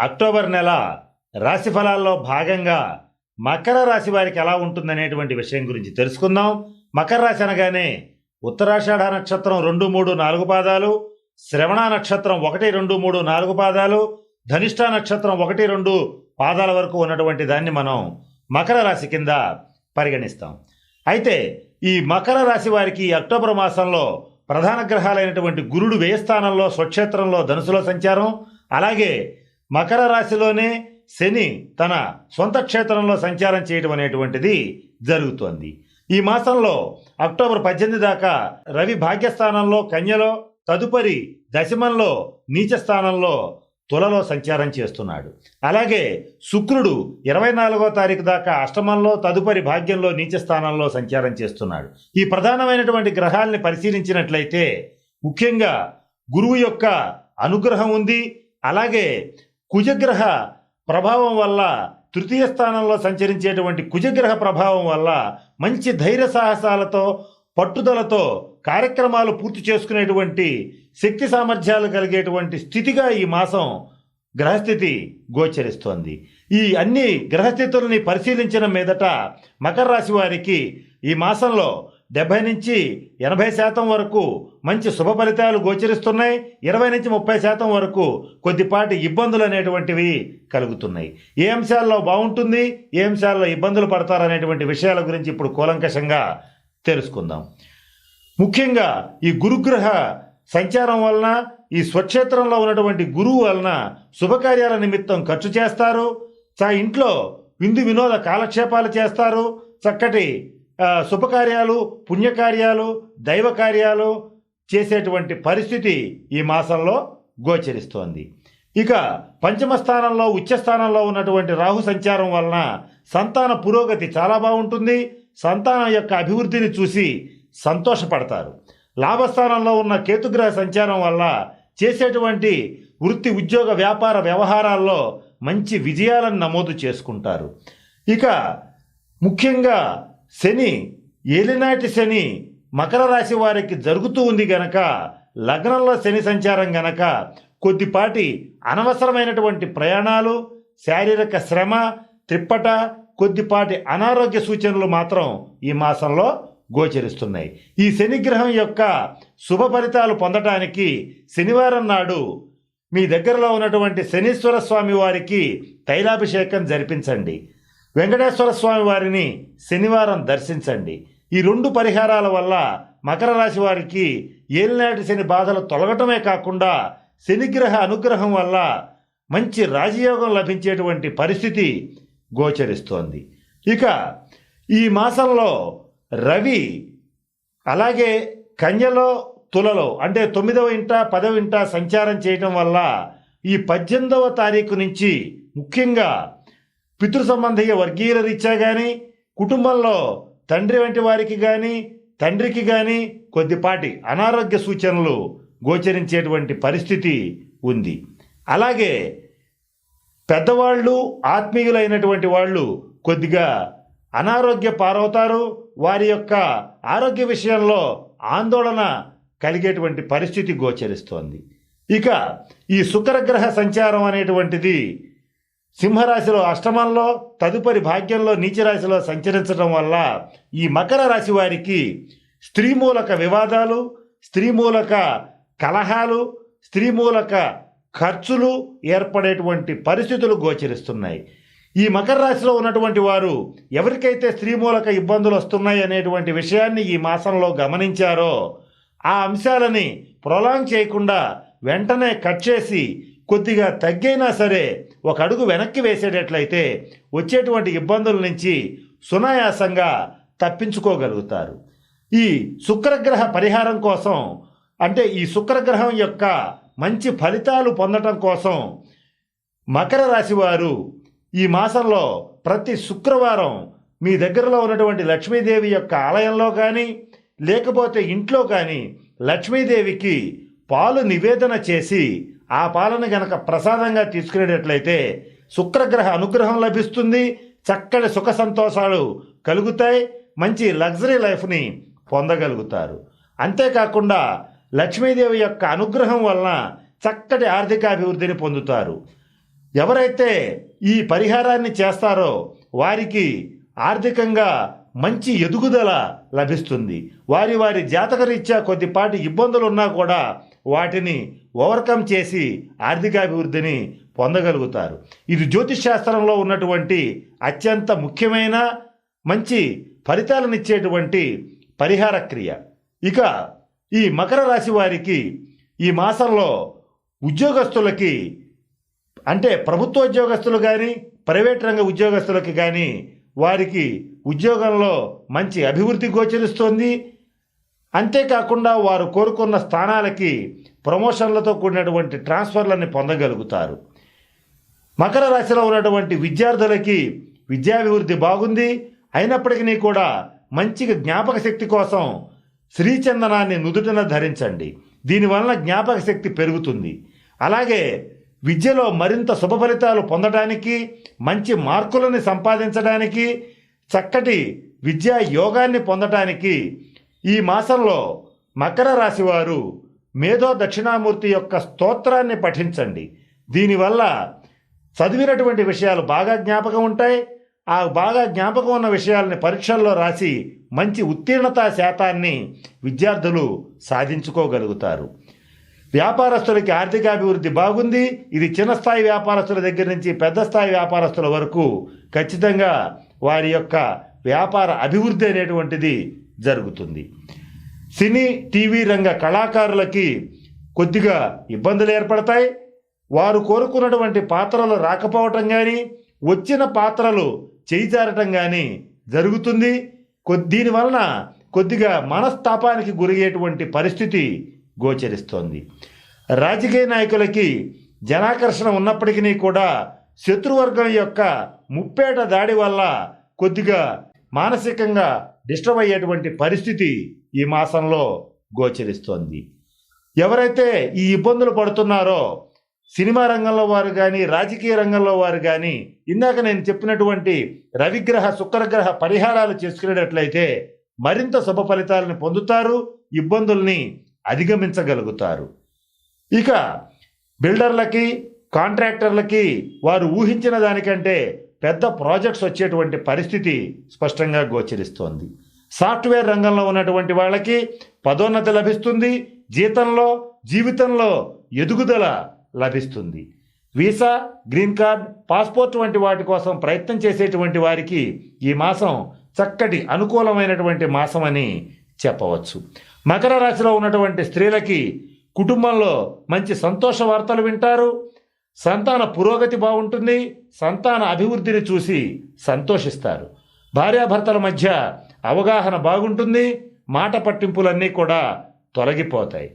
October నెల రాశి ఫలాల్లో భాగంగా మకర రాశి వారికి ఎలా ఉంటుందనేటువంటి విషయం గురించి తెలుసుకుందాం. మకర రాశి అనగానే ఉత్తరాషాఢ నక్షత్రం రెండు మూడు నాలుగు పాదాలు శ్రవణ నక్షత్రం ఒకటి రెండు మూడు నాలుగు పాదాలు ధనిష్ట నక్షత్రం ఒకటి రెండు పాదాల వరకు ఉన్నటువంటి దాన్ని మనం మకర రాశి కింద పరిగణిస్తాం. అయితే ఈ మకర రాశి వారికి అక్టోబర్ మాసంలో ప్రధాన గ్రహాలైనటువంటి గురుడు వ్యయస్థానంలో స్వక్షేత్రంలో ధనుసులో సంచారం అలాగే మకర రాశిలోనే శని తన సొంత క్షేత్రంలో సంచారం చేయడం అనేటువంటిది జరుగుతోంది. ఈ మాసంలో అక్టోబర్ పద్దెనిమిది దాకా రవి భాగ్యస్థానంలో కన్యలో తదుపరి దశమంలో నీచ స్థానంలో తులలో సంచారం చేస్తున్నాడు. అలాగే శుక్రుడు ఇరవై నాలుగో తారీఖు దాకా అష్టమంలో తదుపరి భాగ్యంలో నీచ స్థానంలో సంచారం చేస్తున్నాడు. ఈ ప్రధానమైనటువంటి గ్రహాల్ని పరిశీలించినట్లయితే ముఖ్యంగా గురువు యొక్క అనుగ్రహం ఉంది. అలాగే కుజగ్రహ ప్రభావం వల్ల తృతీయ స్థానంలో సంచరించేటువంటి కుజగ్రహ ప్రభావం వల్ల మంచి ధైర్య సాహసాలతో పట్టుదలతో కార్యక్రమాలు పూర్తి చేసుకునేటువంటి శక్తి సామర్థ్యాలు కలిగేటువంటి స్థితిగా ఈ మాసం గ్రహస్థితి గోచరిస్తోంది. ఈ అన్ని గ్రహస్థితుల్ని పరిశీలించిన మీదట మకర రాశి వారికి ఈ మాసంలో డెబ్బై నుంచి ఎనభై శాతం వరకు మంచి శుభ ఫలితాలు గోచరిస్తున్నాయి. ఇరవై నుంచి ముప్పై శాతం వరకు కొద్దిపాటి ఇబ్బందులు అనేటువంటివి కలుగుతున్నాయి. ఏ అంశాల్లో బాగుంటుంది ఏ అంశాల్లో ఇబ్బందులు పడతారనేటువంటి విషయాల గురించి ఇప్పుడు కూలంకషంగా తెలుసుకుందాం. ముఖ్యంగా ఈ గురుగ్రహ సంచారం వలన ఈ స్వక్షేత్రంలో ఉన్నటువంటి గురువు వలన శుభకార్యాల నిమిత్తం ఖర్చు చేస్తారు. చా ఇంట్లో విందు వినోద కాలక్షేపాలు చేస్తారు. చక్కటి శుభకార్యాలు పుణ్యకార్యాలు దైవ కార్యాలు చేసేటువంటి పరిస్థితి ఈ మాసంలో గోచరిస్తోంది. ఇక పంచమ స్థానంలో ఉచ్చస్థానంలో ఉన్నటువంటి రాహు సంచారం వలన సంతాన పురోగతి చాలా బాగుంటుంది. సంతానం యొక్క అభివృద్ధిని చూసి సంతోషపడతారు. లాభస్థానంలో ఉన్న కేతుగ్రహ సంచారం వల్ల చేసేటువంటి వృత్తి ఉద్యోగ వ్యాపార వ్యవహారాల్లో మంచి విజయాలను నమోదు చేసుకుంటారు. ఇక ముఖ్యంగా శని ఏలినాటి శని మకర రాశి వారికి జరుగుతూ ఉంది గనక లగ్నంలో శని సంచారం గనక కొద్దిపాటి అనవసరమైనటువంటి ప్రయాణాలు శారీరక శ్రమ త్రిప్పట కొద్దిపాటి అనారోగ్య సూచనలు మాత్రం ఈ మాసంలో గోచరిస్తున్నాయి. ఈ శనిగ్రహం యొక్క శుభ ఫలితాలు పొందటానికి శనివారం నాడు మీ దగ్గరలో ఉన్నటువంటి శనీశ్వర స్వామి వారికి తైలాభిషేకం జరిపించండి. వెంకటేశ్వర స్వామి వారిని శనివారం దర్శించండి. ఈ రెండు పరిహారాల వల్ల మకర రాశి వారికి ఏలినాటి శని బాధలు తొలగటమే కాకుండా శనిగ్రహ అనుగ్రహం వల్ల మంచి రాజయోగం లభించేటువంటి పరిస్థితి గోచరిస్తోంది. ఇక ఈ మాసంలో రవి అలాగే కన్యలో తులలో అంటే తొమ్మిదవ ఇంట పదవ ఇంట సంచారం చేయటం వల్ల ఈ పద్దెనిమిదవ తారీఖు నుంచి ముఖ్యంగా పితృ సంబంధీయ వర్గీయుల రీత్యా కానీ కుటుంబంలో తండ్రి వంటి వారికి కానీ తండ్రికి కానీ కొద్దిపాటి అనారోగ్య సూచనలు గోచరించేటువంటి పరిస్థితి ఉంది. అలాగే పెద్దవాళ్ళు ఆత్మీయులైనటువంటి వాళ్ళు కొద్దిగా అనారోగ్య పారవుతారు. వారి యొక్క ఆరోగ్య విషయంలో ఆందోళన కలిగేటువంటి పరిస్థితి గోచరిస్తోంది. ఇక ఈ శుక్రగ్రహ సంచారం అనేటువంటిది సింహరాశిలో అష్టమంలో తదుపరి భాగ్యంలో నీచరాశిలో సంచరించడం వల్ల ఈ మకర రాశి వారికి స్త్రీ మూలక వివాదాలు స్త్రీ మూలక కలహాలు స్త్రీ మూలక ఖర్చులు ఏర్పడేటువంటి పరిస్థితులు గోచరిస్తున్నాయి. ఈ మకర రాశిలో ఉన్నటువంటి వారు ఎవరికైతే స్త్రీ మూలక ఇబ్బందులు వస్తున్నాయి అనేటువంటి విషయాన్ని ఈ మాసంలో గమనించారో ఆ అంశాలని ప్రొలాంగ్ చేయకుండా వెంటనే కట్ చేసి కొద్దిగా తగ్గైనా సరే ఒక అడుగు వెనక్కి వేసేటట్లయితే వచ్చేటువంటి ఇబ్బందుల నుంచి సునాయాసంగా తప్పించుకోగలుగుతారు. ఈ శుక్రగ్రహ పరిహారం కోసం అంటే ఈ శుక్రగ్రహం యొక్క మంచి ఫలితాలు పొందటం కోసం మకర రాశి వారు ఈ మాసంలో ప్రతి శుక్రవారం మీ దగ్గరలో ఉన్నటువంటి లక్ష్మీదేవి యొక్క ఆలయంలో కానీ లేకపోతే ఇంట్లో కానీ లక్ష్మీదేవికి పాలు నివేదన చేసి ఆ పాలన గనక ప్రసాదంగా తీసుకునేటట్లయితే శుక్రగ్రహ అనుగ్రహం లభిస్తుంది చక్కటి సుఖ సంతోషాలు కలుగుతాయి మంచి లగ్జరీ లైఫ్ని పొందగలుగుతారు. అంతేకాకుండా లక్ష్మీదేవి యొక్క అనుగ్రహం వలన చక్కటి ఆర్థికాభివృద్ధిని పొందుతారు. ఎవరైతే ఈ పరిహారాన్ని చేస్తారో వారికి ఆర్థికంగా మంచి ఎదుగుదల లభిస్తుంది. వారి వారి జాతకరీత్యా కొద్దిపాటి ఇబ్బందులు ఉన్నా కూడా వాటిని ఓవర్కమ్ చేసి ఆర్థికాభివృద్ధిని పొందగలుగుతారు. ఇది జ్యోతిష్ శాస్త్రంలో ఉన్నటువంటి అత్యంత ముఖ్యమైన మంచి ఫలితాలనిచ్చేటువంటి పరిహార క్రియ. ఇక ఈ మకర రాశి వారికి ఈ మాసంలో ఉద్యోగస్తులకి అంటే ప్రభుత్వ ఉద్యోగస్తులు కానీ ప్రైవేట్ రంగ ఉద్యోగస్తులకి కానీ వారికి ఉద్యోగంలో మంచి అభివృద్ధి గోచరిస్తోంది. అంతేకాకుండా వారు కోరుకున్న స్థానాలకి ప్రమోషన్లతో కూడినటువంటి ట్రాన్స్ఫర్లని పొందగలుగుతారు. మకర రాశిలో ఉన్నటువంటి విద్యార్థులకి విద్యాభివృద్ధి బాగుంది. అయినప్పటికీ కూడా మంచి జ్ఞాపక శక్తి కోసం శ్రీచందనాన్ని నుదుటన ధరించండి. దీనివలన జ్ఞాపక శక్తి పెరుగుతుంది. అలాగే విద్యలో మరింత శుభ ఫలితాలు పొందడానికి మంచి మార్కులను సంపాదించడానికి చక్కటి విద్యా యోగాన్ని పొందటానికి ఈ మాసంలో మకర రాశి వారు మేధో దక్షిణామూర్తి యొక్క స్తోత్రాన్ని పఠించండి. దీనివల్ల చదివినటువంటి విషయాలు బాగా జ్ఞాపకం ఉంటాయి. ఆ బాగా జ్ఞాపకం ఉన్న విషయాలని పరీక్షల్లో రాసి మంచి ఉత్తీర్ణత శాతాన్ని విద్యార్థులు సాధించుకోగలుగుతారు. వ్యాపారస్తులకి ఆర్థికాభివృద్ధి బాగుంది. ఇది చిన్న స్థాయి వ్యాపారస్తుల దగ్గర నుంచి పెద్ద స్థాయి వ్యాపారస్తుల వరకు ఖచ్చితంగా వారి యొక్క వ్యాపార అభివృద్ధి అనేటువంటిది జరుగుతుంది. సినీ టీవీ రంగ కళాకారులకి కొద్దిగా ఇబ్బందులు ఏర్పడతాయి. వారు కోరుకున్నటువంటి పాత్రలు రాకపోవటం కానీ వచ్చిన పాత్రలు చేయిచారటం కానీ జరుగుతుంది. కొ- దీనివలన కొద్దిగా మనస్తాపానికి గురయ్యేటువంటి పరిస్థితి గోచరిస్తోంది. రాజకీయ నాయకులకి జనాకర్షణ ఉన్నప్పటికీ కూడా శత్రువర్గం యొక్క ముప్పేట దాడి వల్ల కొద్దిగా మానసికంగా డిస్టర్బ్ అయ్యేటువంటి పరిస్థితి ఈ మాసంలో గోచరిస్తోంది. ఎవరైతే ఈ ఇబ్బందులు పడుతున్నారో సినిమా రంగంలో వారు కానీ రాజకీయ రంగంలో వారు కానీ ఇందాక నేను చెప్పినటువంటి రవిగ్రహ శుక్రగ్రహ పరిహారాలు చేసుకునేటట్లయితే మరింత శుభ ఫలితాలను పొందుతారు ఇబ్బందుల్ని అధిగమించగలుగుతారు. ఇక బిల్డర్లకి కాంట్రాక్టర్లకి వారు ఊహించిన దానికంటే పెద్ద ప్రాజెక్ట్స్ వచ్చేటువంటి పరిస్థితి స్పష్టంగా గోచరిస్తోంది. సాఫ్ట్వేర్ రంగంలో ఉన్నటువంటి వాళ్ళకి పదోన్నతి లభిస్తుంది జీతంలో జీవితంలో ఎదుగుదల లభిస్తుంది. వీసా గ్రీన్ కార్డ్ పాస్పోర్ట్ వంటి వాటి కోసం ప్రయత్నం చేసేటువంటి వారికి ఈ మాసం చక్కటి అనుకూలమైనటువంటి మాసం అని చెప్పవచ్చు. మకర రాశిలో ఉన్నటువంటి స్త్రీలకి కుటుంబంలో మంచి సంతోష వార్తలు వింటారు సంతాన పురోగతి బాగుంటుంది సంతాన అభివృద్ధిని చూసి సంతోషిస్తారు. భార్యాభర్తల మధ్య అవగాహన బాగుంటుంది మాట పట్టింపులన్నీ కూడా తొలగిపోతాయి.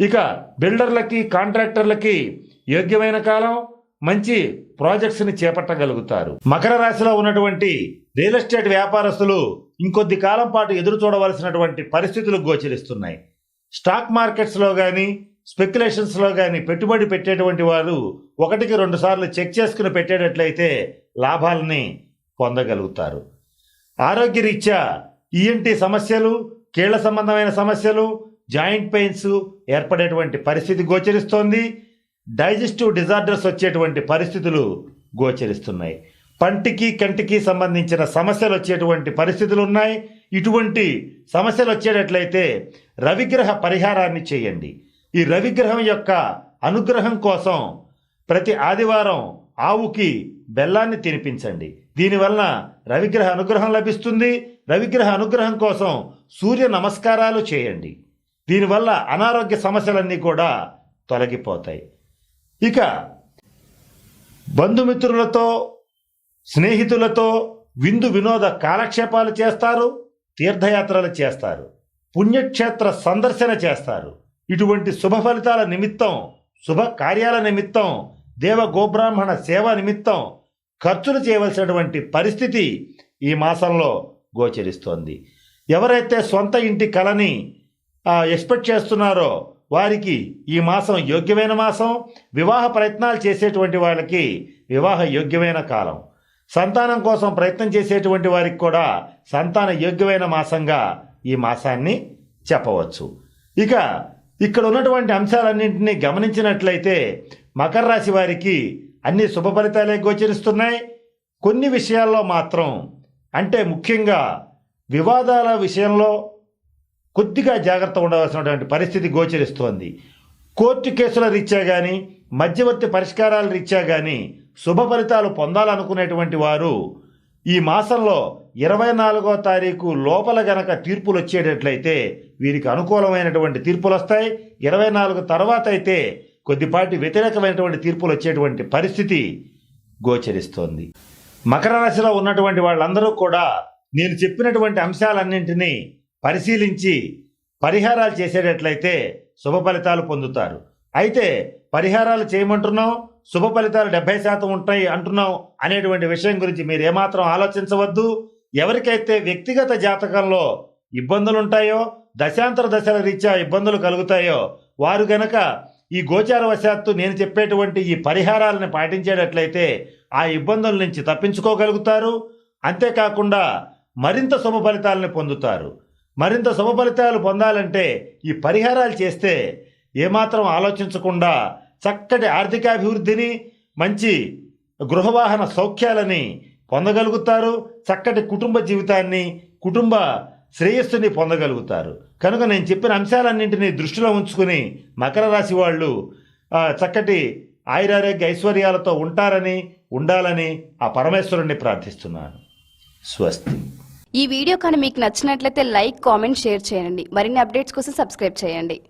ఇక బిల్డర్లకి కాంట్రాక్టర్లకి యోగ్యమైన కాలం మంచి ప్రాజెక్ట్స్ని చేపట్టగలుగుతారు. మకర రాశిలో ఉన్నటువంటి రియల్ ఎస్టేట్ వ్యాపారస్తులు ఇంకొద్ది కాలం పాటు ఎదురు చూడవలసినటువంటి పరిస్థితులు గోచరిస్తున్నాయి. స్టాక్ మార్కెట్స్లో కానీ స్పెక్యులేషన్స్లో కానీ పెట్టుబడి పెట్టేటువంటి వారు ఒకటికి రెండు సార్లు చెక్ చేసుకుని పెట్టేటట్లయితే లాభాలని పొందగలుగుతారు. ఆరోగ్యరీత్యా ఈఎన్టీ సమస్యలు కీళ్ళ సంబంధమైన సమస్యలు జాయింట్ పెయిన్స్ ఏర్పడేటువంటి పరిస్థితి గోచరిస్తోంది. డైజెస్టివ్ డిజార్డర్స్ వచ్చేటువంటి పరిస్థితులు గోచరిస్తున్నాయి. పంటికి కంటికి సంబంధించిన సమస్యలు వచ్చేటువంటి పరిస్థితులు ఉన్నాయి. ఇటువంటి సమస్యలు వచ్చేటట్లయితే రవిగ్రహ పరిహారాన్ని చేయండి. ఈ రవిగ్రహం యొక్క అనుగ్రహం కోసం ప్రతి ఆదివారం ఆవుకి బెల్లాన్ని తినిపించండి. దీనివలన రవిగ్రహ అనుగ్రహం లభిస్తుంది. రవిగ్రహ అనుగ్రహం కోసం సూర్య నమస్కారాలు చేయండి. దీనివల్ల అనారోగ్య సమస్యలన్నీ కూడా తొలగిపోతాయి. ఇక బంధుమిత్రులతో స్నేహితులతో విందు వినోద కాలక్షేపాలు చేస్తారు తీర్థయాత్రలు చేస్తారు పుణ్యక్షేత్ర సందర్శన చేస్తారు. ఇటువంటి శుభ ఫలితాల నిమిత్తం శుభ కార్యాల నిమిత్తం దేవ గోబ్రాహ్మణ సేవ నిమిత్తం ఖర్చులు చేయవలసినటువంటి పరిస్థితి ఈ మాసంలో గోచరిస్తోంది. ఎవరైతే సొంత ఇంటి కళని ఎక్స్పెక్ట్ చేస్తున్నారో వారికి ఈ మాసం యోగ్యమైన మాసం వివాహ ప్రయత్నాలు చేసేటువంటి వాళ్ళకి వివాహ యోగ్యమైన కాలం. సంతానం కోసం ప్రయత్నం చేసేటువంటి వారికి కూడా సంతాన యోగ్యమైన మాసంగా ఈ మాసాన్ని చెప్పవచ్చు. ఇక ఇక్కడ ఉన్నటువంటి అంశాలన్నింటినీ గమనించినట్లయితే మకర రాశి వారికి అన్ని శుభ ఫలితాలే గోచరిస్తున్నాయి. కొన్ని విషయాల్లో మాత్రం అంటే ముఖ్యంగా వివాదాల విషయంలో కొద్దిగా జాగ్రత్త ఉండవలసినటువంటి పరిస్థితి గోచరిస్తోంది. కోర్టు కేసుల రీత్యా కానీ మధ్యవర్తి పరిష్కారాల రీత్యా కానీ శుభ ఫలితాలు పొందాలనుకునేటువంటి వారు ఈ మాసంలో ఇరవై నాలుగో తారీఖు లోపల గనక తీర్పులు వచ్చేటట్లయితే వీరికి అనుకూలమైనటువంటి తీర్పులు వస్తాయి. ఇరవై నాలుగు తర్వాత అయితే కొద్దిపాటి వ్యతిరేకమైనటువంటి తీర్పులు వచ్చేటువంటి పరిస్థితి గోచరిస్తోంది. మకర రాశిలో ఉన్నటువంటి వాళ్ళందరూ కూడా నేను చెప్పినటువంటి అంశాలన్నింటినీ పరిశీలించి పరిహారాలు చేసేటట్లయితే శుభ ఫలితాలు పొందుతారు. అయితే పరిహారాలు చేయమంటున్నాం శుభ ఫలితాలు డెబ్బై శాతం ఉంటాయి అంటున్నాం అనేటువంటి విషయం గురించి మీరు ఏమాత్రం ఆలోచించవద్దు. ఎవరికైతే వ్యక్తిగత జాతకంలో ఇబ్బందులు ఉంటాయో దశాంతర దశల రీత్యా ఇబ్బందులు కలుగుతాయో వారు గనక ఈ గోచారవశాత్తు నేను చెప్పేటువంటి ఈ పరిహారాలను పాటించేటట్లయితే ఆ ఇబ్బందుల నుంచి తప్పించుకోగలుగుతారు. అంతేకాకుండా మరింత శుభ ఫలితాలను పొందుతారు. మరింత శుభ ఫలితాలు పొందాలంటే ఈ పరిహారాలు చేస్తే ఏమాత్రం ఆలోచించకుండా చక్కటి ఆర్థికాభివృద్ధిని మంచి గృహవాహన సౌఖ్యాలని పొందగలుగుతారు. చక్కటి కుటుంబ జీవితాన్ని కుటుంబ శ్రేయస్సుని పొందగలుగుతారు. కనుక నేను చెప్పిన అంశాలన్నింటినీ దృష్టిలో ఉంచుకుని మకర రాశి వాళ్ళు చక్కటి ఆయురారోగ్య ఐశ్వర్యాలతో ఉంటారని ఉండాలని ఆ పరమేశ్వరుణ్ణి ప్రార్థిస్తున్నాను. స్వస్తి. ఈ వీడియో కానీ మీకు నచ్చినట్లయితే లైక్ కామెంట్ షేర్ చేయండి. మరిన్ని అప్డేట్స్ కోసం సబ్స్క్రైబ్ చేయండి.